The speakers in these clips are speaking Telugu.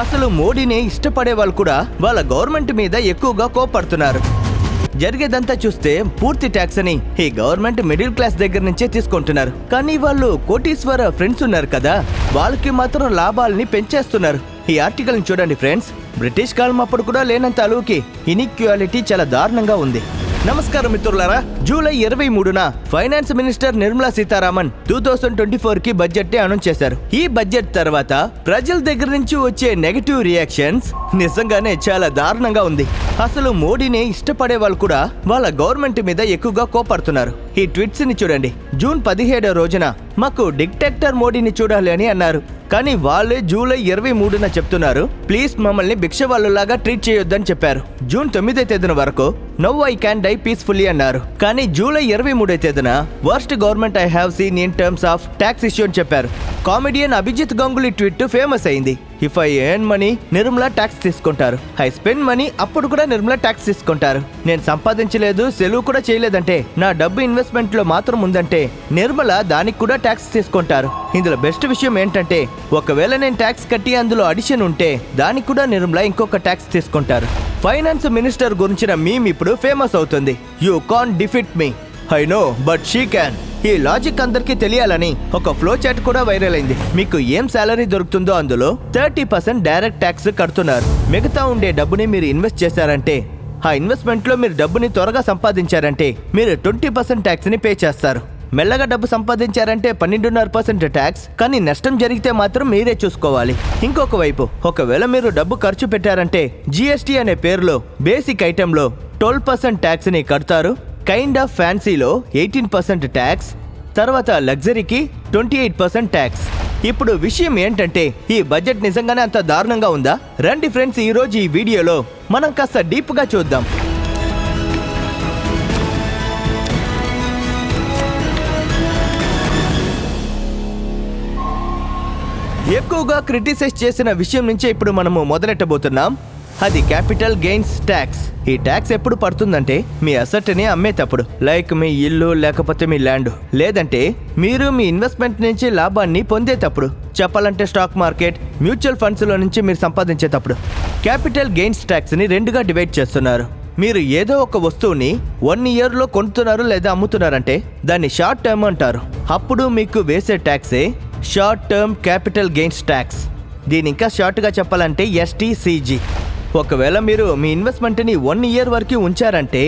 అసలు మోడీని ఇష్టపడే వాళ్ళు కూడా వాళ్ళ గవర్నమెంట్ మీద ఎక్కువగా కోపడుతున్నారు జరిగేదంతా చూస్తే పూర్తి ట్యాక్స్ అని ఈ గవర్నమెంట్ మిడిల్ క్లాస్ దగ్గర నుంచే తీసుకుంటున్నారు. కానీ వాళ్ళు కోటీశ్వర ఫ్రెండ్స్ ఉన్నారు కదా వాళ్ళకి మాత్రం లాభాలని పెంచేస్తున్నారు. ఈ ఆర్టికల్ని చూడండి ఫ్రెండ్స్. బ్రిటిష్ కాలం అప్పుడు కూడా లేనంత అలువుకి ఇనిక్వాలిటీ చాలా దారుణంగా ఉంది. నమస్కారం మిత్రులారా. జూలై ఇరవై మూడున finance minister Nirmala Sitharaman two thousand twenty ఫోర్కి బడ్జెట్ అనౌన్స్ చేశారు. ఈ బడ్జెట్ తర్వాత ప్రజల దగ్గర నుంచి వచ్చే నెగటివ్ రియాక్షన్స్ నిజంగానే చాలా దారుణంగా ఉంది. అసలు మోడీని ఇష్టపడే వాళ్ళు కూడా వాళ్ళ గవర్నమెంట్ మీద ఎక్కువగా కోపడుతున్నారు. ఈ ట్వీట్స్ని చూడండి. జూన్ పదిహేడో రోజున మాకు డిక్టెక్టర్ మోడీని చూడాలి అని అన్నారు. కానీ వాళ్ళే జూలై ఇరవై మూడున చెప్తున్నారు ప్లీజ్ మమ్మల్ని భిక్ష వాళ్ళలాగా ట్రీట్ చేయొద్దని చెప్పారు. జూన్ తొమ్మిదో తేదీన వరకు now I can die peacefully అన్నారు. కానీ జూలై ఇరవై మూడో తేదీన worst government I have seen in terms of tax issue అని చెప్పారు. Comedian Abhijit Ganguly tweet famous అయింది. If I earn money Nirmala tax తీసుకుంటారు. ఐ స్పెండ్ మనీ అప్పుడు కూడా నిర్మలా ట్యాక్స్ తీసుకుంటారు. నేను సంపాదించలేదు సెలవు కూడా చేయలేదంటే నా డబ్బు ఇన్వెస్ట్మెంట్లో మాత్రం ఉందంటే నిర్మల దానికి కూడా ట్యాక్స్ తీసుకుంటారు. ఇందులో బెస్ట్ విషయం ఏంటంటే ఒకవేళ నేను ట్యాక్స్ కట్టి అందులో అడిషన్ ఉంటే దానికి కూడా నిర్మల ఇంకొక ట్యాక్స్ తీసుకుంటారు. ఫైనాన్స్ మినిస్టర్ గురించిన మీమ్ ఇప్పుడు ఫేమస్ అవుతుంది. You can defeat me I know but she can ఈ లాజిక్ అందరికీ తెలియాలని ఒక ఫ్లో చాట్ కూడా వైరల్ అయింది. మీకు ఏం సాలరీ దొరుకుతుందో అందులో థర్టీ పర్సెంట్ డైరెక్ట్ ట్యాక్స్ కడుతున్నారు. మిగతా ఉండే డబ్బుని మీరు ఇన్వెస్ట్ చేశారంటే ఆ ఇన్వెస్ట్మెంట్లో మీరు డబ్బుని త్వరగా సంపాదించారంటే మీరు ట్వంటీ పర్సెంట్ ట్యాక్స్ని పే చేస్తారు. మెల్లగా డబ్బు సంపాదించారంటే పన్నెండున్నర పర్సెంట్ ట్యాక్స్ కానీ నష్టం జరిగితే మాత్రం మీరే చూసుకోవాలి. ఇంకొక వైపు ఒకవేళ మీరు డబ్బు ఖర్చు పెట్టారంటే జీఎస్టీ అనే పేరులో బేసిక్ ఐటెంలో ట్వెల్వ్ పర్సెంట్ ట్యాక్స్ని కడతారు. కైండ్ ఆఫ్ ఫ్యాన్సీలో ఎయిటీన్ పర్సెంట్ ట్యాక్స్ తర్వాత లగ్జరీకి ట్వంటీ ఎయిట్ పర్సెంట్ ట్యాక్స్ ఇప్పుడు విషయం ఏంటంటే ఈ బడ్జెట్ నిజంగానే అంత దారుణంగా ఉందా? రండి ఫ్రెండ్స్ ఈ రోజు ఈ వీడియోలో మనం కాస్త డీప్గా చూద్దాం. ఎక్కువగా క్రిటిసైజ్ చేసిన విషయం నుంచే ఇప్పుడు మనము మొదలెట్టబోతున్నాం. అది క్యాపిటల్ గెయిన్స్ ట్యాక్స్ ఈ ట్యాక్స్ ఎప్పుడు పడుతుందంటే మీ అసెట్ని అమ్మేటప్పుడు. లైక్ మీ ఇల్లు లేకపోతే మీ ల్యాండ్ లేదంటే మీరు మీ ఇన్వెస్ట్మెంట్ నుంచి లాభాన్ని పొందేటప్పుడు. చెప్పాలంటే స్టాక్ మార్కెట్ మ్యూచువల్ ఫండ్స్లో నుంచి మీరు సంపాదించేటప్పుడు. క్యాపిటల్ గెయిన్స్ ట్యాక్స్ని రెండుగా డివైడ్ చేస్తున్నారు. మీరు ఏదో ఒక వస్తువుని వన్ ఇయర్లో కొంటున్నారు లేదా అమ్ముతున్నారంటే దాన్ని షార్ట్ టర్మ్ అంటారు. అప్పుడు మీకు వేసే ట్యాక్సే short term capital gains tax దీని ఇంకా షార్ట్గా చెప్పాలంటే ఎస్టీసీజీ ఒకవేళ మీరు మీ ఇన్వెస్ట్మెంట్ని వన్ ఇయర్ వరకు ఉంచారంటే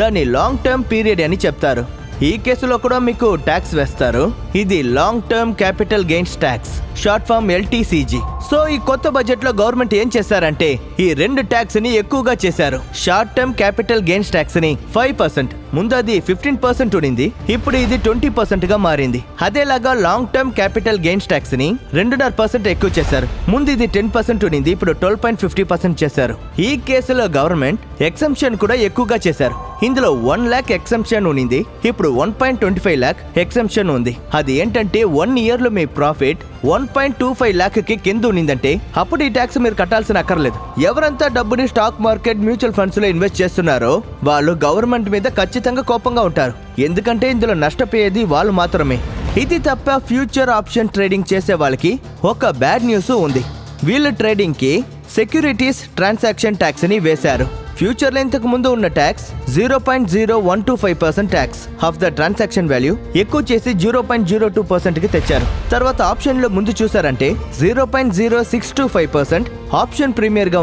దాన్ని లాంగ్ టర్మ్ పీరియడ్ అని చెప్తారు. ఈ కేసులో కూడా మీకు ట్యాక్స్ వేస్తారు. ఇది long term capital gains tax short form LTCG so ఈ కొత్త బడ్జెట్లో గవర్నమెంట్ ఏం చేశారంటే ఈ రెండు ట్యాక్స్ని ఎక్కువగా చేశారు. షార్ట్ టర్మ్ క్యాపిటల్ గెయిన్స్ ట్యాక్స్ని ఫైవ్ పర్సెంట్ ముందు అది ఫిఫ్టీన్ పర్సెంట్ ఉండింది ఇప్పుడు ఇది ట్వంటీ పర్సెంట్గా మారింది. అదేలాగా లాంగ్ టర్మ్ క్యాపిటల్ గెయిన్స్ ట్యాక్స్ని రెండున్నర పర్సెంట్ ఎక్కువ చేశారు. ముందు ఇది టెన్ పర్సెంట్ ఉండింది ఇప్పుడు ట్వెల్వ్ పాయింట్ ఫిఫ్టీ పర్సెంట్ చేశారు. ఈ కేసులో గవర్నమెంట్ ఎక్సెంప్షన్ కూడా ఎక్కువగా చేశారు. ఇందులో వన్ ల్యాక్ ఎక్సెంప్షన్ ఉండింది ఇప్పుడు one point twenty five lakh exemption ఉంది. అది ఏంటంటే వన్ ఇయర్లో మీ profit one point two five ల్యాక్కి కింద ఉన్నిందంటే అప్పుడు ఈ ట్యాక్స్ మీరు కట్టాల్సిన అక్కర్లేదు. ఎవరంతా డబ్బుని స్టాక్ మార్కెట్ మ్యూచువల్ ఫండ్స్లో ఇన్వెస్ట్ చేస్తున్నారో వాళ్ళు గవర్నమెంట్ మీద ఖచ్చితంగా కోపంగా ఉంటారు. ఎందుకంటే ఇందులో నష్టపోయేది వాళ్ళు మాత్రమే. ఇది తప్ప ఫ్యూచర్ ఆప్షన్ ట్రేడింగ్ చేసే వాళ్ళకి ఒక బ్యాడ్ న్యూస్ ఉంది. వీళ్ళ ట్రేడింగ్కి సెక్యూరిటీస్ ట్రాన్సాక్షన్ ట్యాక్స్ని వేశారు. ఫ్యూచర్లో ఇంతకు ముందు ఉన్న tax zero point zero one two five percent tax. Of the transaction value ఎక్కువ చేసి జీరో పాయింట్ జీరో టూ పర్సెంట్కి తెచ్చారు. తర్వాత ఆప్షన్లో ముందు చూసారంటే zero point zero six two five percent option ప్రీమియర్గా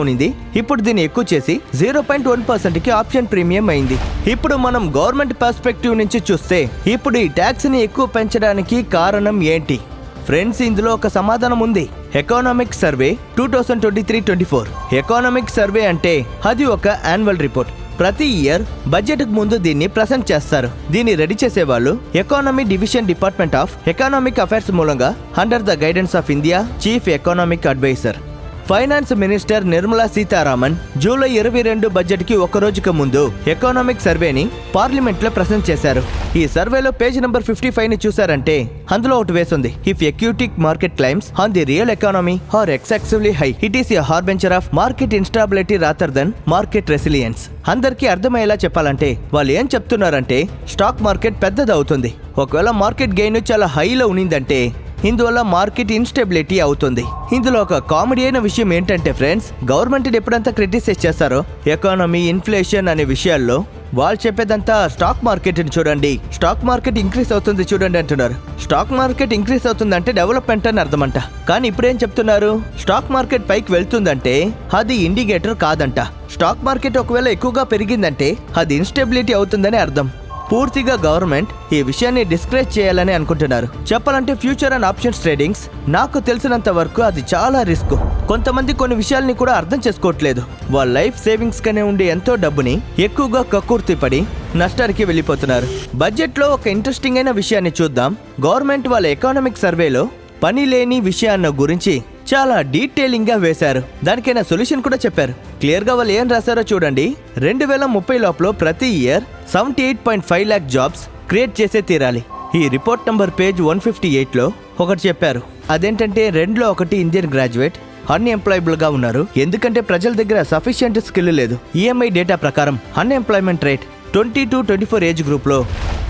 ఇప్పుడు దీన్ని ఎక్కువ చేసి జీరో పాయింట్ వన్ పర్సెంట్కి ఆప్షన్ ప్రీమియం అయింది. ఇప్పుడు మనం గవర్నమెంట్ పర్స్పెక్టివ్ నుంచి చూస్తే ఇప్పుడు ఈ ట్యాక్స్ని ఎక్కువ పెంచడానికి కారణం ఏంటి? ఫ్రెండ్స్ ఇందులో ఒక సమాధానం ఉంది. Economic survey two thousand twenty three twenty four economic survey అంటే అది ఒక యాన్యువల్ రిపోర్ట్ ప్రతి ఇయర్ బడ్జెట్కు ముందు దీన్ని ప్రజెంట్ చేస్తారు. దీన్ని రెడీ చేసే వాళ్ళు economy division department of economic affairs మూలంగా under the guidance of India chief economic adviser finance minister Nirmala Sitharaman July ఇరవై రెండు బడ్జెట్కి ఒక రోజుకు ముందు ఎకనామిక్ సర్వేని పార్లమెంట్లో ప్రజెంట్ చేశారు. ఈ సర్వేలో పేజ్ నెంబర్ ఫిఫ్టీ ఫైవ్ని చూసారంటే అందులో ఒకటి వేసింది. If equity market claims on the real economy are excessively high it is a harbinger of market instability rather than market resilience అందరికీ అర్థమయ్యేలా చెప్పాలంటే వాళ్ళు ఏం చెప్తున్నారంటే స్టాక్ మార్కెట్ పెద్దది అవుతుంది ఒకవేళ మార్కెట్ గెయిన్ చాలా హైలో ఉన్నిందంటే ఇందువల్ల మార్కెట్ ఇన్స్టెబిలిటీ అవుతుంది. ఇందులో ఒక కామెడీ అయిన విషయం ఏంటంటే ఫ్రెండ్స్ గవర్నమెంట్ ఎప్పుడంతా క్రిటిసైజ్ చేస్తారో? ఎకానమీ ఇన్ఫ్లేషన్ అనే విషయాల్లో వాళ్ళు చెప్పేదంతా స్టాక్ మార్కెట్ని చూడండి. స్టాక్ మార్కెట్ ఇంక్రీస్ అవుతుంది చూడండి అంటున్నారు. స్టాక్ మార్కెట్ ఇంక్రీస్ అవుతుందంటే డెవలప్మెంట్ అని అర్థమంట. కానీ ఇప్పుడేం చెప్తున్నారు? స్టాక్ మార్కెట్ పైకి వెళ్తుందంటే అది ఇండికేటర్ కాదంట. స్టాక్ మార్కెట్ ఒకవేళ ఎక్కువగా పెరిగిందంటే అది ఇన్స్టెబిలిటీ అవుతుందని అర్థం. పూర్తిగా గవర్నమెంట్ ఈ విషయాన్ని డిస్కరేజ్ చేయాలని అనుకుంటున్నారు. చెప్పాలంటే ఫ్యూచర్ అండ్ ఆప్షన్స్ ట్రేడింగ్స్. నాకు తెలిసినంత వరకు అది చాలా రిస్క్. కొంతమంది కొన్ని విషయాల్ని కూడా అర్థం చేసుకోవట్లేదు. వాళ్ళ లైఫ్ సేవింగ్స్ కనే ఉండే ఎంతో డబ్బుని ఎక్కువగా కక్కుర్తి పడి నష్టానికి వెళ్ళిపోతున్నారు. బడ్జెట్లో ఒక ఇంట్రెస్టింగ్ అయిన విషయాన్ని చూద్దాం. గవర్నమెంట్ వాళ్ళ ఎకనామిక్ సర్వేలో పని లేని విషయాన్ని గురించి చాలా డీటెయిలింగ్గా వేశారు. దానికైనా సొల్యూషన్ కూడా చెప్పారు. క్లియర్గా వాళ్ళు ఏం రాశారో చూడండి. రెండు వేల ముప్పై లోపల ప్రతి year seventy eight point five lakh jobs create చేసే తీరాలి. ఈ report number page one fifty ఎయిట్లో ఒకటి చెప్పారు. అదేంటంటే రెండులో ఒకటి ఇండియన్ గ్రాడ్యుయేట్ అన్ఎంప్లాయబుల్గా ఉన్నారు. ఎందుకంటే ప్రజల దగ్గర సఫిషియంట్ స్కిల్ లేదు. ఈఎంఐ డేటా ప్రకారం unemployment rate twenty to twenty four age గ్రూప్లో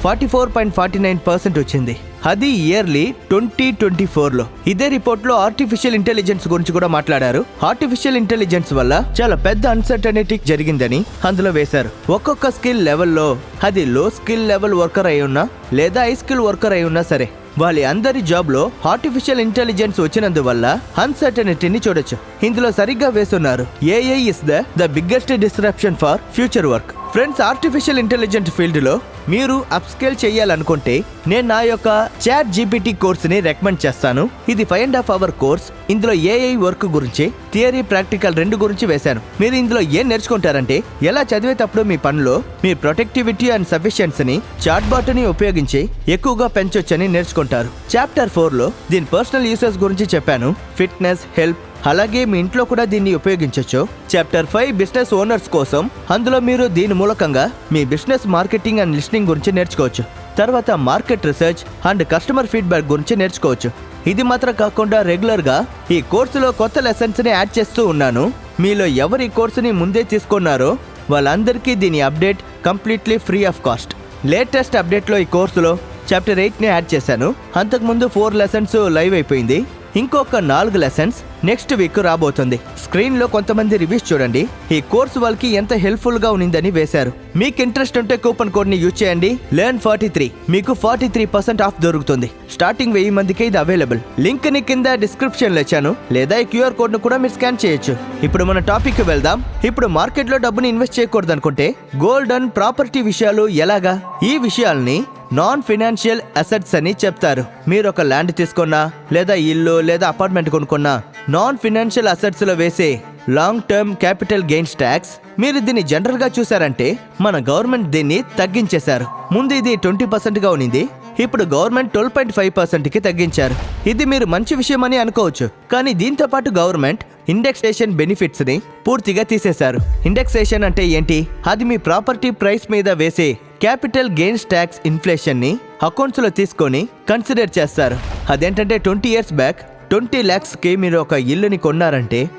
forty four point forty nine percent వచ్చింది. అది ఇయర్లీ ట్వంటీ ట్వంటీ ఫోర్లో. ఇదే రిపోర్ట్లో ఆర్టిఫిషియల్ ఇంటెలిజెన్స్ గురించి కూడా మాట్లాడారు. ఆర్టిఫిషియల్ ఇంటెలిజెన్స్ వల్ల చాలా పెద్ద అన్సర్టనిటీ జరిగిందని అందులో వేశారు. ఒక్కొక్క స్కిల్ లెవెల్లో అది లో స్కిల్ లెవెల్ వర్కర్ అయి ఉన్నా లేదా హై స్కిల్ వర్కర్ అయి ఉన్నా సరే వాళ్ళ అందరి జాబ్లో ఆర్టిఫిషియల్ ఇంటెలిజెన్స్ వచ్చినందువల్ల అన్సర్టనిటీని చూడొచ్చు. ఇందులో సరిగ్గా వేస్తున్నారు. AI is the the biggest disruption for future work friends artificial intelligent ఫీల్డ్లో మీరు అప్స్కేల్ చేయాలనుకుంటే నేను నా యొక్క చాట్ జీపీటీ కోర్సుని రికమెండ్ చేస్తాను. ఇది five and half hour course ఇందులో ఏఐ వర్క్ గురించి థియరీ ప్రాక్టికల్ రెండు గురించి వేశాను. మీరు ఇందులో ఏం నేర్చుకుంటారంటే ఎలా చదివేటప్పుడు మీ పనిలో మీ ప్రొటెక్టివిటీ అండ్ సఫిషియన్సీని చాట్ బాట్ని ఉపయోగించి ఎక్కువగా పెంచొచ్చని నేర్చుకుంటారు. చాప్టర్ ఫోర్లో దీని పర్సనల్ యూసెస్ గురించి చెప్పాను. ఫిట్నెస్ హెల్ప్ అలాగే మీ ఇంట్లో కూడా దీన్ని ఉపయోగించవచ్చు చాప్టర్ ఫైవ్ బిజినెస్ ఓనర్స్ కోసం అందులో మీరు దీని మూలకంగా మీ బిజినెస్ మార్కెటింగ్ అండ్ లిస్టింగ్ గురించి నేర్చుకోవచ్చు. తర్వాత market research and customer feedback గురించి నేర్చుకోవచ్చు. ఇది మాత్రం కాకుండా రెగ్యులర్గా ఈ కోర్సులో కొత్త లెసన్స్ని యాడ్ చేస్తూ ఉన్నాను. మీలో ఎవరు ఈ కోర్సుని ముందే తీసుకున్నారో వాళ్ళందరికీ దీని update completely free of cost latest అప్డేట్లో ఈ కోర్సులో చాప్టర్ ఎయిట్ని యాడ్ చేశాను. అంతకుముందు ఫోర్ లెసన్స్ లైవ్ అయిపోయింది. ఇంకొక నాలుగు లెసన్స్ నెక్స్ట్ వీక్ రాబోతుంది. స్క్రీన్లో కొంతమంది రివ్యూస్ చూడండి. ఈ కోర్స్ వాళ్ళకి ఎంత హెల్ప్ఫుల్గా ఉన్నిందని వేశారు. మీకు ఇంట్రెస్ట్ ఉంటే కూపన్ కోడ్ని యూజ్ చేయండి. లెర్న్ ఫార్టీ త్రీ మీకు ఫార్టీ త్రీ పర్సెంట్ ఆఫ్ దొరుకుతుంది. స్టార్టింగ్ వెయ్యి మందికి ఇది అవైలబుల్ లింక్ని కింద డిస్క్రిప్షన్లో ఇచ్చాను. లేదా ఈ క్యూఆర్ కోడ్ను కూడా మీరు స్కాన్ చేయొచ్చు. ఇప్పుడు మన టాపిక్ వెళ్దాం. ఇప్పుడు మార్కెట్లో డబ్బుని ఇన్వెస్ట్ చేయకూడదు అనుకుంటే గోల్డ్ అండ్ ప్రాపర్టీ విషయాలు ఎలాగా? ఈ విషయాల్ని నాన్ ఫినాన్షియల్ అసెట్స్ అని చెప్తారు. మీరు ఒక ల్యాండ్ తీసుకున్నా లేదా ఇల్లు లేదా అపార్ట్మెంట్ కొనుక్కున్నా నాన్ ఫినాన్షియల్ అసెట్స్లో వేసే long term capital gains tax మీరు దీన్ని జనరల్గా చూసారంటే మన గవర్నమెంట్ దీన్ని తగ్గించేశారు. ముందు ఇది ట్వంటీ పర్సెంట్గా ఉన్నింది ఇప్పుడు గవర్నమెంట్ ట్వెల్వ్ పాయింట్ ఫైవ్ పర్సెంట్కి తగ్గించారు. ఇది మీరు మంచి విషయం అని అనుకోవచ్చు కానీ దీంతో పాటు గవర్నమెంట్ ఇండెక్సేషన్ బెనిఫిట్స్ని పూర్తిగా తీసేశారు. ఇండెక్సేషన్ అంటే ఏంటి? అది మీ ప్రాపర్టీ ప్రైస్ మీద వేసే క్యాపిటల్ గెయిన్స్ ట్యాక్స్ ఇన్ఫ్లేషన్ని అకౌంట్స్లో తీసుకొని కన్సిడర్ చేస్తారు. అదేంటంటే ట్వంటీ ఇయర్స్ బ్యాక్ ట్వంటీ ల్యాక్స్కి మీరు ఒక ఇల్లుని కొన్నారంటే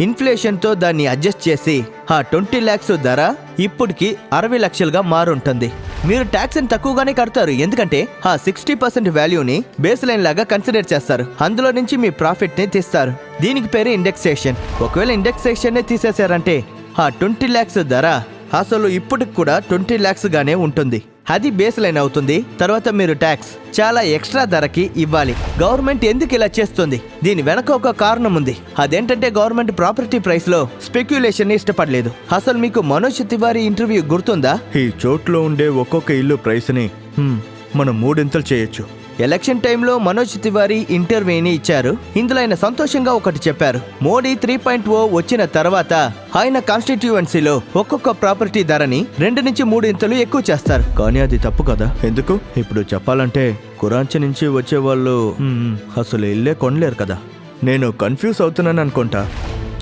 ఇన్ఫ్లేషన్తో దాన్ని అడ్జస్ట్ చేసి ఆ ట్వంటీ ల్యాక్స్ ధర ఇప్పటికి అరవై లక్షలుగా మారుంటుంది. మీరు ట్యాక్స్ని తక్కువగానే కడతారు. ఎందుకంటే ఆ సిక్స్టీ పర్సెంట్ వాల్యూని బేస్ లైన్ లాగా కన్సిడర్ చేస్తారు. అందులో నుంచి మీ ప్రాఫిట్ని తీస్తారు. దీనికి పేరు ఇండెక్సేషన్. ఒకవేళ ఇండెక్సేషన్నే తీసేశారంటే ఆ ట్వంటీ ల్యాక్స్ ధర అసలు ఇప్పటికి కూడా ట్వంటీ ల్యాక్స్ గానే ఉంటుంది. అది బేస్ లైన్ అవుతుంది. తర్వాత మీరు ట్యాక్స్ చాలా ఎక్స్ట్రా ధరకి ఇవ్వాలి. గవర్నమెంట్ ఎందుకు ఇలా చేస్తుంది? దీని వెనక ఒక కారణం ఉంది. అదేంటంటే గవర్నమెంట్ ప్రాపర్టీ ప్రైస్లో స్పెక్యులేషన్ ఇష్టపడలేదు. అసలు మీకు మనోజ్ తివారీ ఇంటర్వ్యూ గుర్తుందా? ఈ చోట్లో ఉండే ఒక్కొక్క ఇల్లు ప్రైస్ని హ్మ్, మనం మూడింతలు చేయొచ్చు. ఎలక్షన్ టైంలో మనోజ్ తివారీ ఇంటర్వ్యూని ఇచ్చారు. ఇందులో ఆయన సంతోషంగా ఒకటి చెప్పారు. మోడీ త్రీ పాయింట్ ఓ వచ్చిన తర్వాత ఆయన కాన్స్టిట్యూయెన్సీలో ఒక్కొక్క ప్రాపర్టీ ధరని రెండు నుంచి మూడు ఇంతలు ఎక్కువ చేస్తారు. కానీ అది తప్పు కదా? ఎందుకు? ఇప్పుడు చెప్పాలంటే కురాంచి నుంచి వచ్చే వాళ్ళు అసలు ఇల్లే కొనలేరు కదా? నేను కన్ఫ్యూజ్ అవుతున్నాను అనుకుంటా.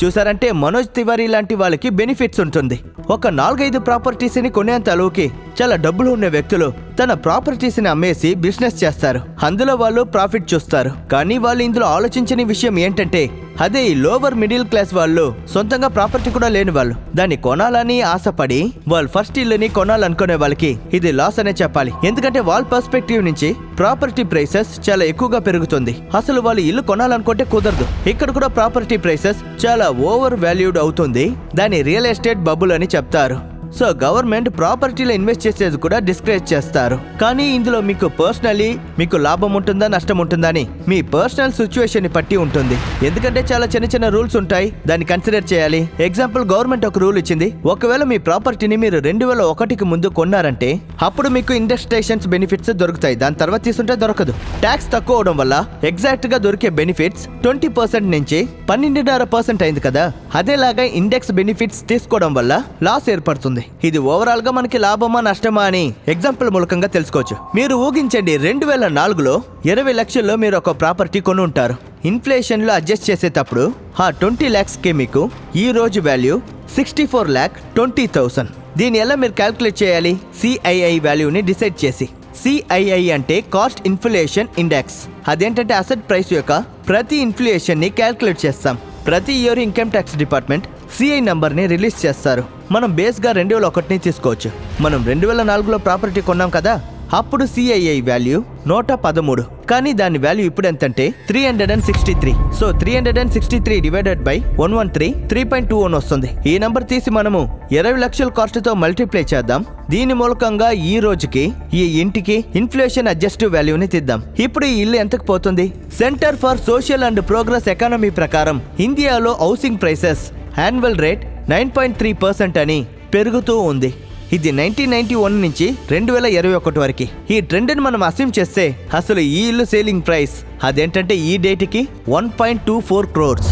చూసారంటే మనోజ్ తివారీ లాంటి వాళ్ళకి బెనిఫిట్స్ ఉంటుంది. ఒక నాలుగైదు ప్రాపర్టీస్ని కొనేంత అలోకి చాలా డబ్బులు ఉన్న వ్యక్తులు తన ప్రాపర్టీస్ని అమ్మేసి బిజినెస్ చేస్తారు. అందులో వాళ్ళు ప్రాఫిట్ చూస్తారు. కానీ వాళ్ళు ఇందులో ఆలోచించని విషయం ఏంటంటే అదే ఈ లోవర్ మిడిల్ క్లాస్ వాళ్ళు సొంతంగా ప్రాపర్టీ కూడా లేని వాళ్ళు. దాన్ని కొనాలని ఆశపడి వాళ్ళు ఫస్ట్ ఇల్లుని కొనాలనుకునే వాళ్ళకి ఇది లాస్ అనే చెప్పాలి. ఎందుకంటే వాళ్ళ పర్స్పెక్టివ్ నుంచి ప్రాపర్టీ ప్రైసెస్ చాలా ఎక్కువగా పెరుగుతుంది. అసలు వాళ్ళు ఇల్లు కొనాలనుకుంటే కుదరదు. ఇక్కడ కూడా ప్రాపర్టీ ప్రైసెస్ చాలా ఓవర్ వాల్యూడ్ అవుతుంది. దాన్ని రియల్ ఎస్టేట్ బబుల్ అని చెప్తారు. సో గవర్నమెంట్ ప్రాపర్టీలో ఇన్వెస్ట్ చేసేది కూడా డిస్కరేజ్ చేస్తారు. కానీ ఇందులో మీకు పర్సనలీ మీకు లాభం ఉంటుందా నష్టం ఉంటుందా అని మీ పర్సనల్ సిచ్యువేషన్ పట్టి బట్టి ఉంటుంది. ఎందుకంటే చాలా చిన్న చిన్న రూల్స్ ఉంటాయి దాన్ని కన్సిడర్ చేయాలి. ఎగ్జాంపుల్ గవర్నమెంట్ ఒక రూల్ ఇచ్చింది ఒకవేళ మీ ప్రాపర్టీని మీరు రెండు వేల ఒకటికి ముందు కొన్నారంటే అప్పుడు మీకు ఇండస్ట్రేషన్స్ బెనిఫిట్స్ దొరుకుతాయి. దాని తర్వాత తీసుంటే దొరకదు. ట్యాక్స్ తక్కువ అవడం వల్ల ఎగ్జాక్ట్గా దొరికే బెనిఫిట్స్ ట్వంటీ పర్సెంట్ నుంచి పన్నెండున్నర పర్సెంట్ అయింది కదా. అదేలాగా ఇండెక్స్ బెనిఫిట్స్ తీసుకోవడం వల్ల లాస్ ఏర్పడుతుంది. ఇది ఓవరాల్గా మనకి లాభమా నష్టమా అని ఎగ్జాంపుల్ మూలకంగా తెలుసుకోవచ్చు. మీరు ఊహించండి రెండు వేల నాలుగులో ఇరవై లక్షల్లో మీరు ఒక ప్రాపర్టీ కొని ఉంటారు ఇన్ఫ్లేషన్లో అడ్జస్ట్ చేసేటప్పుడు ఆ ట్వంటీ ల్యాక్స్కి మీకు ఈ రోజు value sixty four lakh twenty thousand దీని ఎలా మీరు క్యాల్కులేట్ చేయాలి? సిఐఐ వాల్యూని డిసైడ్ చేసి. సిఐఐ అంటే కాస్ట్ ఇన్ఫ్లేషన్ ఇండెక్స్ అదేంటంటే అసెట్ ప్రైస్ యొక్క ప్రతి ఇన్ఫ్లేషన్ని క్యాల్కులేట్ చేస్తాం. ప్రతి year income tax department CI నంబర్ని రిలీజ్ చేస్తారు. మనం బేస్గా రెండు వేల ఒకటిని తీసుకోవచ్చు. మనం రెండు వేల నాలుగులో ప్రాపర్టీ కొన్నాం కదా అప్పుడు సిఐఐ వాల్యూ నూట పదమూడు. కానీ దాని వాల్యూ ఇప్పుడు ఎంతంటే three hundred and sixty three so three hundred and sixty three divided by one one three three point two one వస్తుంది. ఈ నెంబర్ తీసి మనము ఇరవై లక్షల కాస్ట్తో మల్టిప్లై చేద్దాం. దీని మూలకంగా ఈ రోజుకి ఈ ఇంటికి ఇన్ఫ్లేషన్ అడ్జస్టివ్ వాల్యూని తీద్దాం. ఇప్పుడు ఈ ఇల్లు ఎంతకు పోతుంది? Center for social and progress economy ప్రకారం ఇండియాలో housing prices annual rate nine point three percent అని పెరుగుతూ ఉంది. ఇది నైన్టీన్ నైన్టీ వన్ నుంచి రెండు వేల ఇరవై ఒకటి వరకు. ఈ ట్రెండ్ని మనం అసీమ్ చేస్తే అసలు ఈ ఇల్లు సేలింగ్ ప్రైస్ అదేంటంటే ఈ డేట్కి one point two four crores.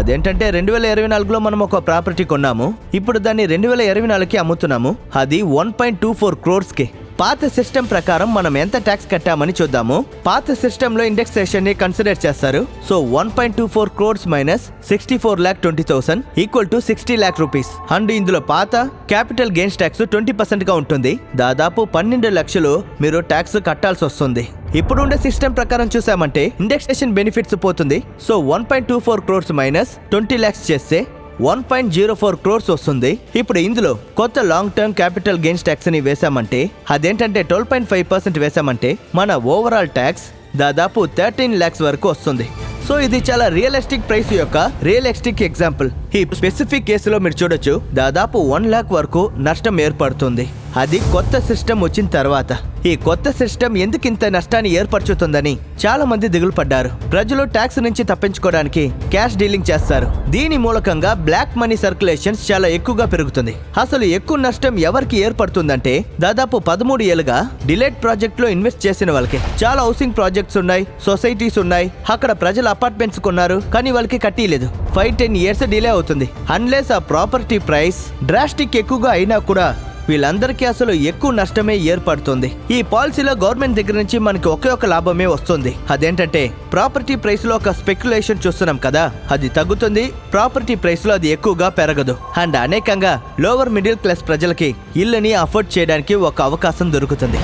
అదేంటంటే రెండు వేల ఇరవై నాలుగులో మనం ఒక ప్రాపర్టీ కొన్నాము ఇప్పుడు దాన్ని రెండు వేల ఇరవై నాలుగుకి అమ్ముతున్నాము అది వన్ పాయింట్ టూ ఫోర్ క్రోర్స్కి. పాత సిస్టమ్ ప్రకారం మనం ఎంత ట్యాక్స్ కట్టామని చూద్దాము. పాత సిస్టమ్లో ఇండెక్సేషన్ని కన్సిడర్ చేస్తారు. So one point two four crores minus sixty four lakh twenty thousand equal to sixty lakh rupees. And ఇందులో పాత క్యాపిటల్ గెయిన్స్ ట్యాక్స్ ట్వంటీ పర్సెంట్గా ఉంటుంది. దాదాపు పన్నెండు లక్షలు మీరు ట్యాక్స్ కట్టాల్సి వస్తుంది. ఇప్పుడుండే సిస్టమ్ ప్రకారం చూసామంటే ఇండెక్సేషన్ బెనిఫిట్స్ పోతుంది. So one point two four crores minus twenty lakhs చేస్తే one point zero four crores వస్తుంది. ఇప్పుడు ఇందులో కొత్త లాంగ్ టర్మ్ క్యాపిటల్ గెయిన్స్ ట్యాక్స్ని వేసామంటే అదేంటంటే ట్వెల్వ్ పాయింట్ ఫైవ్ పర్సెంట్ వేసామంటే మన ఓవరాల్ ట్యాక్స్ దాదాపు థర్టీన్ ల్యాక్స్ వరకు వస్తుంది. సో ఇది చాలా రియలిస్టిక్ ప్రైస్ యొక్క రియలిస్టిక్ ఎగ్జాంపుల్ ఈ స్పెసిఫిక్ కేసులో మీరు చూడొచ్చు దాదాపు వన్ ల్యాక్ వరకు నష్టం ఏర్పడుతుంది. అది కొత్త సిస్టమ్ వచ్చిన తర్వాత. ఈ కొత్త సిస్టమ్ ఎందుకింత నష్టాన్ని ఏర్పరచుతుందని చాలా మంది దిగులు పడ్డారు. ప్రజలు ట్యాక్స్ నుంచి తప్పించుకోవడానికి క్యాష్ డీలింగ్ చేస్తారు. దీని మూలకంగా బ్లాక్ మనీ సర్క్యులేషన్స్ చాలా ఎక్కువగా పెరుగుతుంది. అసలు ఎక్కువ నష్టం ఎవరికి ఏర్పడుతుందంటే దాదాపు పదమూడు ఏళ్ళుగా డిలేట్ ప్రాజెక్ట్లో ఇన్వెస్ట్ చేసిన వాళ్ళకి. చాలా హౌసింగ్ ప్రాజెక్ట్స్ ఉన్నాయి సొసైటీస్ ఉన్నాయి. అక్కడ ప్రజలు అపార్ట్మెంట్స్ కొన్నారు కానీ వాళ్ళకి కట్టిలేదు. ఫైవ్ టెన్ ఇయర్స్ డిలే అవుతుంది. అన్లెస్ ఆ ప్రాపర్టీ ప్రైస్ డ్రాస్టిక్ ఎక్కువగా అయినా కూడా వీళ్ళందరికీ అసలు ఎక్కువ నష్టమే ఏర్పడుతుంది. ఈ పాలసీలో గవర్నమెంట్ దగ్గర నుంచి మనకి ఒకే ఒక లాభమే వస్తుంది. అదేంటంటే ప్రాపర్టీ ప్రైస్లో ఒక స్పెక్యులేషన్ చూస్తున్నాం కదా అది తగ్గుతుంది ప్రాపర్టీ ప్రైస్లో అది ఎక్కువగా పెరగదు. అండ్ అనేకంగా లోవర్ మిడిల్ క్లాస్ ప్రజలకి ఇల్లుని అఫోర్డ్ చేయడానికి ఒక అవకాశం దొరుకుతుంది.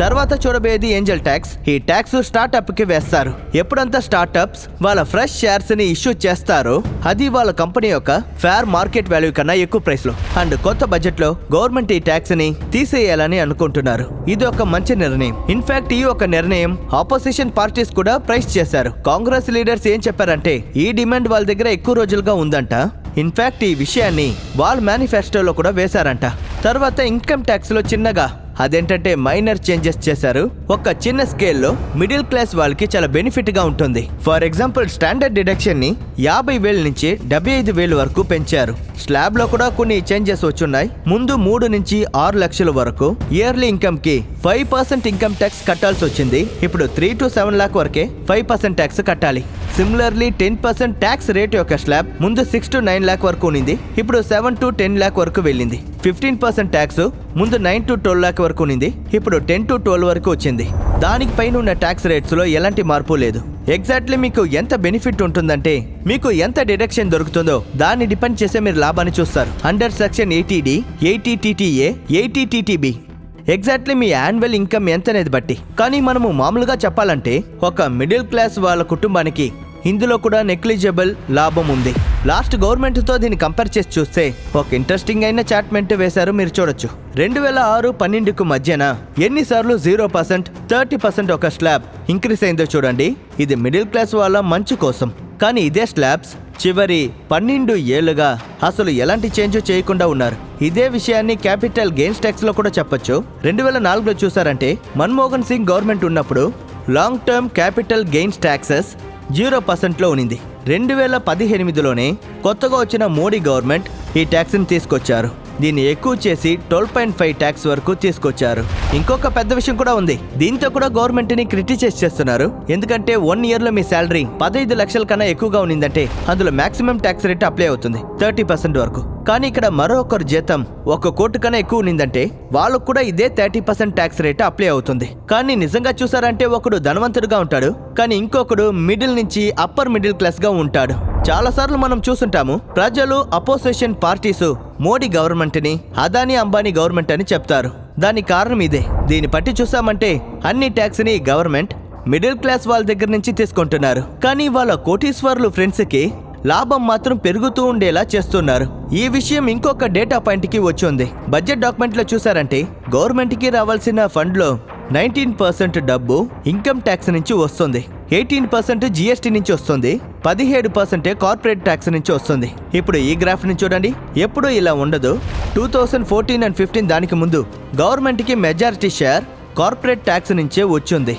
తర్వాత చూడబోయేది ఏంజల్ ట్యాక్స్. ఈ ట్యాక్స్ స్టార్టప్కి వేస్తారు. ఎప్పుడంతా స్టార్టప్స్ వాళ్ళ ఫ్రెష్ షేర్స్ని ఇష్యూ చేస్తారో అది వాళ్ళ కంపెనీ యొక్క ఫేర్ మార్కెట్ వాల్యూ కన్నా ఎక్కువ ప్రైస్లో అండ్ కొత్త బడ్జెట్లో గవర్నమెంట్ ఈ ట్యాక్స్ని తీసేయాలని అనుకుంటున్నారు. ఇది ఒక మంచి నిర్ణయం. ఇన్ఫాక్ట్ ఈ ఒక నిర్ణయం ఆపోజిషన్ పార్టీస్ కూడా ప్రైస్ చేశారు. కాంగ్రెస్ లీడర్స్ ఏం చెప్పారంటే ఈ డిమాండ్ వాళ్ళ దగ్గర ఎక్కువ రోజులుగా ఉందంట. ఇన్ఫాక్ట్ ఈ విషయాన్ని వాళ్ళ మేనిఫెస్టోలో కూడా వేశారంట. తర్వాత ఇన్కమ్ ట్యాక్స్లో చిన్నగా అదేంటంటే మైనర్ చేంజెస్ చేశారు. ఒక చిన్న స్కేల్లో మిడిల్ క్లాస్ వాళ్ళకి చాలా బెనిఫిట్గా ఉంటుంది. ఫర్ ఎగ్జాంపుల్ స్టాండర్డ్ డిడక్షన్ని యాభై వేల నుంచి డెబ్బై ఐదు వేలు వరకు పెంచారు. స్లాబ్లో కూడా కొన్ని చేంజెస్ వచ్చున్నాయి. ముందు మూడు నుంచి ఆరు లక్షల వరకు ఇయర్లీ ఇన్కమ్కి ఫైవ్ పర్సెంట్ ఇన్కమ్ ట్యాక్స్ కట్టాల్సి వచ్చింది. ఇప్పుడు త్రీ టు సెవెన్ లాక్ వరకే ఫైవ్ పర్సెంట్ ట్యాక్స్ కట్టాలి. Similarly ten percent tax rate యొక్క స్లాబ్ ముందు సిక్స్ టు నైన్ ల్యాక్ వరకు ఉన్నింది. ఇప్పుడు సెవెన్ టు టెన్ ల్యాక్ వరకు వెళ్ళింది. ఫిఫ్టీన్ పర్సెంట్ ట్యాక్స్ ముందు నైన్ టు ట్వెల్వ్ ల్యాక్ వరకు ఉన్నింది. ఇప్పుడు టెన్ టు ట్వెల్వ్ వరకు వచ్చింది. దానికి పైన ఉన్న ట్యాక్స్ రేట్స్లో ఎలాంటి మార్పు లేదు. ఎగ్జాక్ట్లీ మీకు ఎంత బెనిఫిట్ ఉంటుందంటే మీకు ఎంత డిడక్షన్ దొరుకుతుందో దాన్ని డిపెండ్ చేసే మీరు లాభాన్ని చూస్తారు. Under section eighty D eighty TTA eighty TTB exactly మీ యాన్యువల్ ఇన్కమ్ ఎంత అనేది బట్టి? కానీ మనము మామూలుగా చెప్పాలంటే ఒక మిడిల్ క్లాస్ వాళ్ళ కుటుంబానికి ఇందులో కూడా నెగ్లిజిబుల్ లాభం ఉంది. లాస్ట్ గవర్నమెంట్తో దీన్ని కంపేర్ చేసి చూస్తే ఒక ఇంట్రెస్టింగ్ అయిన చాట్మెంట్ వేశారు మీరు చూడొచ్చు. రెండు వేల ఆరు పన్నెండుకు మధ్యన ఎన్నిసార్లు జీరో పర్సెంట్ థర్టీ పర్సెంట్ ఒక స్లాబ్ ఇంక్రీస్ అయిందో చూడండి. ఇది మిడిల్ క్లాస్ వాళ్ళ మంచి కోసం. కానీ ఇదే స్లాబ్స్ చివరి పన్నెండు ఏళ్ళుగా అసలు ఎలాంటి చేంజ్ చేయకుండా ఉన్నారు. ఇదే విషయాన్ని క్యాపిటల్ గెయిన్స్ ట్యాక్స్లో కూడా చెప్పొచ్చు. రెండు వేల నాలుగులో చూసారంటే మన్మోహన్ సింగ్ గవర్నమెంట్ ఉన్నప్పుడు long term capital gains taxes zero పర్సెంట్లో ఉనింది. రెండు వేల పదిహేనిమిదిలోనే కొత్తగా వచ్చిన మోడీ గవర్నమెంట్ ఈ ట్యాక్స్ని తీసుకొచ్చారు. దీన్ని ఎక్కువ చేసి ట్వెల్వ్ పాయింట్ ఫైవ్ ట్యాక్స్ వరకు తీసుకొచ్చారు. ఇంకొక పెద్ద విషయం కూడా ఉంది. దీంతో కూడా గవర్నమెంట్ని క్రిటిసైజ్ చేస్తున్నారు. ఎందుకంటే వన్ ఇయర్లో మీ శాలరీ పదహైదు లక్షల కన్నా ఎక్కువగా ఉన్నిందంటే అందులో మాక్సిమం ట్యాక్స్ రేట్ అప్లై అవుతుంది థర్టీ పర్సెంట్ వరకు. కానీ ఇక్కడ మరొకరు జీతం ఒక కోటి కన్నా ఎక్కువ ఉన్నిందంటే వాళ్ళకు కూడా ఇదే thirty percent tax rate apply అవుతుంది. కానీ నిజంగా చూసారంటే ఒకడు ధనవంతుడుగా ఉంటాడు. కానీ ఇంకొకడు మిడిల్ నుంచి అప్పర్ మిడిల్ క్లాస్గా ఉంటాడు. చాలా సార్లు మనం చూసుంటాము ప్రజలు అపోజిషన్ పార్టీసు మోడీ గవర్నమెంట్ని అదానీ అంబానీ గవర్నమెంట్ అని చెప్తారు. దాని కారణం ఇదే. దీన్ని బట్టి చూసామంటే అన్ని ట్యాక్స్ని గవర్నమెంట్ మిడిల్ క్లాస్ వాళ్ళ దగ్గర నుంచి తీసుకుంటున్నారు. కానీ వాళ్ళ కోటీశ్వర్లు ఫ్రెండ్స్కి లాభం మాత్రం పెరుగుతూ ఉండేలా చేస్తున్నారు. ఈ విషయం ఇంకొక డేటా పాయింట్కి వచ్చింది. బడ్జెట్ డాక్యుమెంట్లో చూసారంటే గవర్నమెంట్కి రావాల్సిన ఫండ్లో నైన్టీన్ పర్సెంట్ డబ్బు ఇన్కమ్ ట్యాక్స్ నుంచి వస్తుంది. ఎయిటీన్ పర్సెంట్ జిఎస్టీ నుంచి వస్తుంది. పదిహేడు పర్సెంటే కార్పొరేట్ ట్యాక్స్ నుంచి వస్తుంది. ఇప్పుడు ఈ గ్రాఫ్ని చూడండి. ఎప్పుడూ ఇలా ఉండదు. Two thousand fourteen and fifteen దానికి ముందు గవర్నమెంట్కి మెజారిటీ షేర్ కార్పొరేట్ ట్యాక్స్ నుంచే వచ్చింది.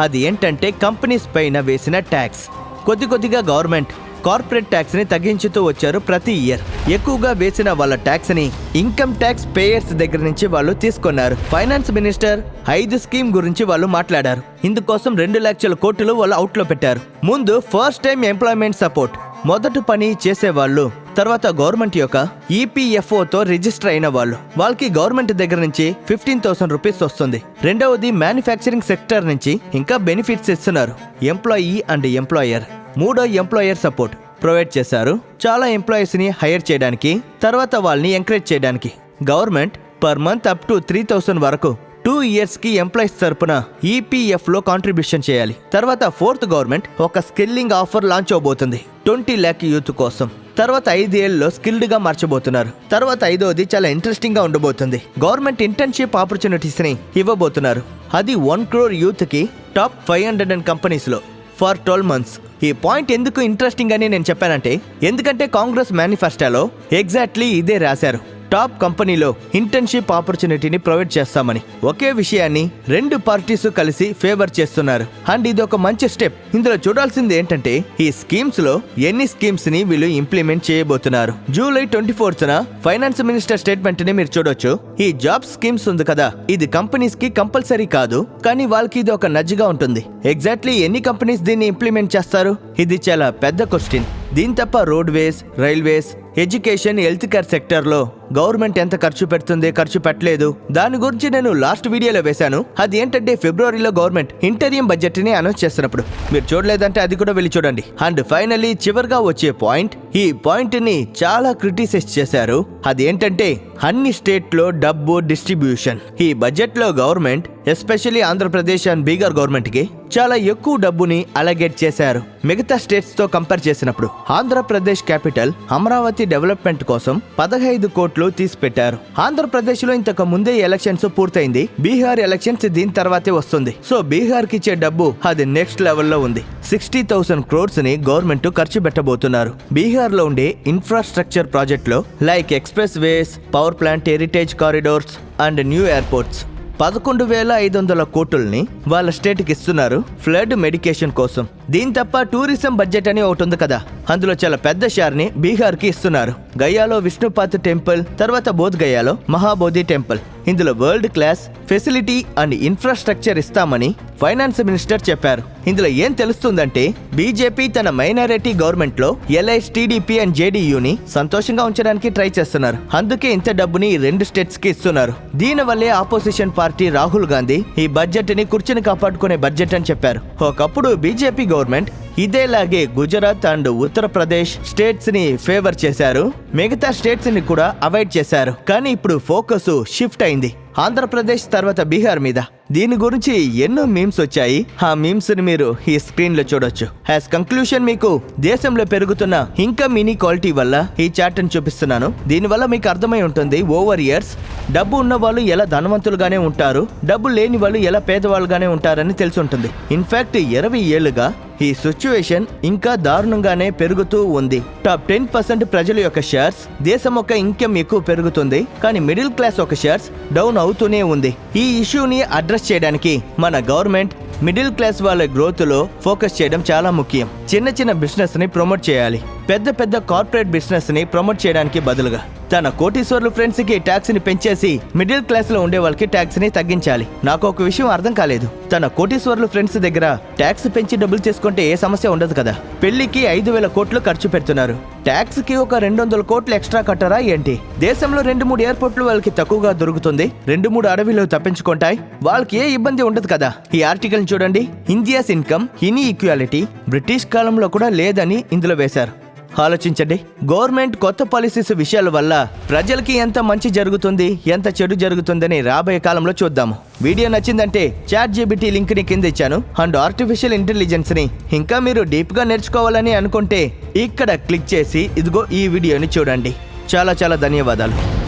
అది ఏంటంటే కంపెనీస్ పైన వేసిన ట్యాక్స్. కొద్ది కొద్దిగా గవర్నమెంట్ కార్పొరేట్ ట్యాక్స్ని తగ్గించుతూ వచ్చారు ప్రతి ఇయర్. ఎక్కువగా వేసిన వాళ్ళ ట్యాక్స్ని ఇన్కమ్ ట్యాక్స్ పేయర్స్ దగ్గర నుంచి వాళ్ళు తీసుకున్నారు. ఫైనాన్స్ మినిస్టర్ ఐదు స్కీమ్ గురించి వాళ్ళు మాట్లాడారు. ఇందుకోసం రెండు లక్షల కోట్లు వాళ్ళు అవుట్లో పెట్టారు. ముందు ఫస్ట్ టైం ఎంప్లాయ్మెంట్ సపోర్ట్. మొదటి పని చేసేవాళ్ళు. తర్వాత గవర్నమెంట్ యొక్క ఈపీఎఫ్ఓతో రిజిస్టర్ అయిన వాళ్ళు. వాళ్ళకి గవర్నమెంట్ దగ్గర నుంచి ఫిఫ్టీన్ థౌసండ్ రూపీస్ వస్తుంది. రెండవది మ్యానుఫ్యాక్చరింగ్ సెక్టర్ నుంచి ఇంకా బెనిఫిట్స్ ఇస్తున్నారు. Employee and employer. మూడో ఎంప్లాయర్ సపోర్ట్ ప్రొవైడ్ చేశారు. చాలా ఎంప్లాయీస్ని హైర్ చేయడానికి తర్వాత వాళ్ళని ఎంకరేజ్ చేయడానికి. Government per month up to three thousand వరకు టూ ఇయర్స్కి ఎంప్లాయీస్ తరపున ఈపీఎఫ్లో కాంట్రిబ్యూషన్ చేయాలి. తర్వాత ఫోర్త్ గవర్నమెంట్ ఒక స్కిల్లింగ్ ఆఫర్ లాంచ్ అవబోతుంది. ట్వంటీ ల్యాక్ యూత్ కోసం. తర్వాత ఐదేళ్ళలో స్కిల్డ్గా మార్చబోతున్నారు. తర్వాత ఐదోది చాలా ఇంట్రెస్టింగ్గా ఉండబోతుంది. గవర్నమెంట్ ఇంటర్న్షిప్ ఆపర్చునిటీస్ని ఇవ్వబోతున్నారు. అది వన్ క్రోర్ యూత్కి టాప్ ఫైవ్ హండ్రెడ్ అండ్ కంపెనీస్లో ఫర్ ట్వెల్వ్ మంత్స్ ఈ పాయింట్ ఎందుకు ఇంట్రెస్టింగ్ అని నేను చెప్పానంటే ఎందుకంటే కాంగ్రెస్ మేనిఫెస్టోలో ఎగ్జాక్ట్లీ ఇదే రాశారు. టాప్ కంపెనీలో ఇంటర్న్షిప్ ఆపర్చునిటీని ప్రొవైడ్ చేస్తామని. ఒకే విషయాన్ని రెండు పార్టీస్ కలిసి ఫేవర్ చేస్తున్నారు. అండ్ ఇది ఒక మంచి స్టెప్. ఇందులో చూడాల్సింది ఏంటంటే ఈ స్కీమ్స్లో ఎన్ని స్కీమ్స్ని వీళ్ళు ఇంప్లిమెంట్ చేయబోతున్నారు. July twenty fourth finance minister స్టేట్మెంట్ని మీరు చూడొచ్చు. ఈ జాబ్ స్కీమ్స్ ఉంది కదా. ఇది కంపెనీస్కి కంపల్సరీ కాదు కానీ వాళ్ళకి ఇది ఒక నజ్జిగా ఉంటుంది. ఎగ్జాక్ట్లీ ఎన్ని కంపెనీస్ దీన్ని ఇంప్లిమెంట్ చేస్తారు? ఇది చాలా పెద్ద క్వశ్చన్. దీని తప్ప roadways railways education health care సెక్టర్లో గవర్నమెంట్ ఎంత ఖర్చు పెడుతుంది ఖర్చు పెట్టలేదు? దాని గురించి నేను లాస్ట్ వీడియోలో వేశాను. అది ఏంటంటే ఫిబ్రవరిలో గవర్నమెంట్ ఇంటరియం బడ్జెట్ని అనౌన్స్ చేస్తున్నప్పుడు. మీరు చూడలేదంటే అది కూడా వెళ్ళి చూడండి. అండ్ ఫైనలీ చివరిగా వచ్చే పాయింట్ ఈ పాయింట్ని చాలా క్రిటిసైజ్ చేశారు. అది ఏంటంటే అన్ని స్టేట్లో డబ్బు డిస్ట్రిబ్యూషన్. ఈ బడ్జెట్లో government especially Andhra Pradesh and Bihar గవర్నమెంట్కి చాలా ఎక్కువ డబ్బుని అలగేట్ చేశారు. మిగతా స్టేట్స్తో కంపేర్ చేసినప్పుడు ఆంధ్రప్రదేశ్ క్యాపిటల్ అమరావతి డెవలప్మెంట్ కోసం పదహైదు కోట్లు తీసిపెట్టారు. ఆంధ్రప్రదేశ్లో ఇంతకు ముందే ఎలక్షన్స్ పూర్తయింది. బీహార్ ఎలక్షన్స్ దీని తర్వాతే వస్తుంది. సో బీహార్కి ఇచ్చే డబ్బు అది నెక్స్ట్ లెవెల్లో ఉంది. సిక్స్టీ థౌసండ్ క్రోడ్స్ని గవర్నమెంట్ ఖర్చు పెట్టబోతున్నారు. బీహార్లో ఉండే ఇన్ఫ్రాస్ట్రక్చర్ ప్రాజెక్ట్లో like expressways power plant heritage corridors and new airports. పదకొండు వేల ఐదు వందల కోట్లని వాళ్ళ స్టేట్కి ఇస్తున్నారు ఫ్లడ్ మెడికేషన్ కోసం. దీని తప్ప టూరిజం బడ్జెట్ అని ఒకటి ఉంది కదా. అందులో చాలా పెద్ద షేర్ని బీహార్కి ఇస్తున్నారు. గయాలో విష్ణుపాత్ టెంపుల్ తర్వాత బోధ్ గయాలో మహాబోధి టెంపుల్. ఇందులో world class facility and infrastructure ఇస్తామని ఫైనాన్స్ మినిస్టర్ చెప్పారు. ఇందులో ఏం తెలుస్తుందంటే బీజేపీ తన మైనారిటీ గవర్నమెంట్లో ఎల్ఐస్ టీడీపీ అండ్ జేడీయూని సంతోషంగా ఉంచడానికి ట్రై చేస్తున్నారు. అందుకే ఇంత డబ్బుని రెండు స్టేట్స్కి ఇస్తున్నారు. దీని వల్లే ఆపోజిషన్ పార్టీ రాహుల్ గాంధీ ఈ బడ్జెట్ని కుర్చీని కాపాడుకునే బడ్జెట్ అని చెప్పారు. ఒకప్పుడు బీజేపీ గవర్నమెంట్ ఇదేలాగే గుజరాత్ అండ్ ఉత్తరప్రదేశ్ స్టేట్స్ని ఫేవర్ చేశారు. మిగతా స్టేట్స్ని కూడా అవాయిడ్ చేశారు. కానీ ఇప్పుడు ఫోకస్ షిఫ్ట్ అయింది. ఆంధ్రప్రదేశ్ తర్వాత బీహార్ మీద. దీని గురించి ఎన్నో మీమ్స్ వచ్చాయి. ఆ మీమ్స్ని మీరు ఈ స్క్రీన్లో చూడొచ్చు. యాజ్ కంక్లూషన్ మీకు దేశంలో పెరుగుతున్న ఇన్కమ్ ఇన్ఈక్వాలిటీ వల్ల ఈ చార్ట్ని చూపిస్తున్నాను. దీని వల్ల మీకు అర్థమై ఉంటుంది ఓవర్ ఇయర్స్ డబ్బు ఉన్న వాళ్ళు ఎలా ధనవంతులుగానే ఉంటారు డబ్బు లేని వాళ్ళు ఎలా పేదవాళ్ళుగానే ఉంటారని తెలిసి ఉంటుంది. ఇన్ఫాక్ట్ ఇరవై ఏళ్ళుగా ఈ సిచ్యువేషన్ ఇంకా దారుణంగానే పెరుగుతూ ఉంది. టాప్ టెన్ పర్సెంట్ ప్రజల యొక్క షేర్స్ దేశం యొక్క ఇన్కమ్ ఎక్కువ పెరుగుతుంది కానీ మిడిల్ క్లాస్ ఒక షేర్స్ డౌన్ అవుతూనే ఉంది. ఈ ఇష్యూని అడ్రస్ చేయడానికి మన గవర్నమెంట్ మిడిల్ క్లాస్ వాళ్ళ గ్రోత్లో ఫోకస్ చేయడం చాలా ముఖ్యం. చిన్న చిన్న బిజినెస్ని ప్రమోట్ చేయాలి. పెద్ద పెద్ద కార్పొరేట్ బిజినెస్ని ప్రమోట్ చేయడానికి బదులుగా తన కోటీశ్వర్లు ఫ్రెండ్స్కి ట్యాక్స్ని ట్యాక్స్ని పెంచేసి మిడిల్ క్లాస్లో ఉండే వాళ్ళకి ట్యాక్స్ని తగ్గించాలి. నాకు ఒక విషయం అర్థం కాలేదు. తన కోటీశ్వర్లు ఫ్రెండ్స్ దగ్గర ట్యాక్స్ పెంచి డబ్బులు తీసుకుంటే ఏ సమస్య ఉండదు కదా. పెళ్ళికి ఐదు వేల కోట్లు ఖర్చు పెడుతున్నారు. ట్యాక్స్కి ఒక రెండు వందల కోట్లు ఎక్స్ట్రా కట్టరా ఏంటి? దేశంలో రెండు మూడు ఎయిర్పోర్ట్లు వాళ్ళకి తక్కువగా దొరుకుతుంది. రెండు మూడు అడవిలు తప్పించుకుంటాయి. వాళ్ళకి ఏ ఇబ్బంది ఉండదు కదా? ఈ ఆర్టికల్ చూడండి. India's income in equality British కాలంలో కూడా లేదని ఇందులో వేశారు. ఆలోచించండి. గవర్నమెంట్ కొత్త పాలసీస్ విషయాల వల్ల ప్రజలకి ఎంత మంచి జరుగుతుంది ఎంత చెడు జరుగుతుందని రాబోయే కాలంలో చూద్దాము. వీడియో నచ్చిందంటే చాట్ జీబీటీ లింక్ని కింద ఇచ్చాను. అండ్ ఆర్టిఫిషియల్ ఇంటెలిజెన్స్ని ఇంకా మీరు డీప్గా నేర్చుకోవాలని అనుకుంటే ఇక్కడ క్లిక్ చేసి ఇదిగో ఈ వీడియోని చూడండి. చాలా చాలా ధన్యవాదాలు.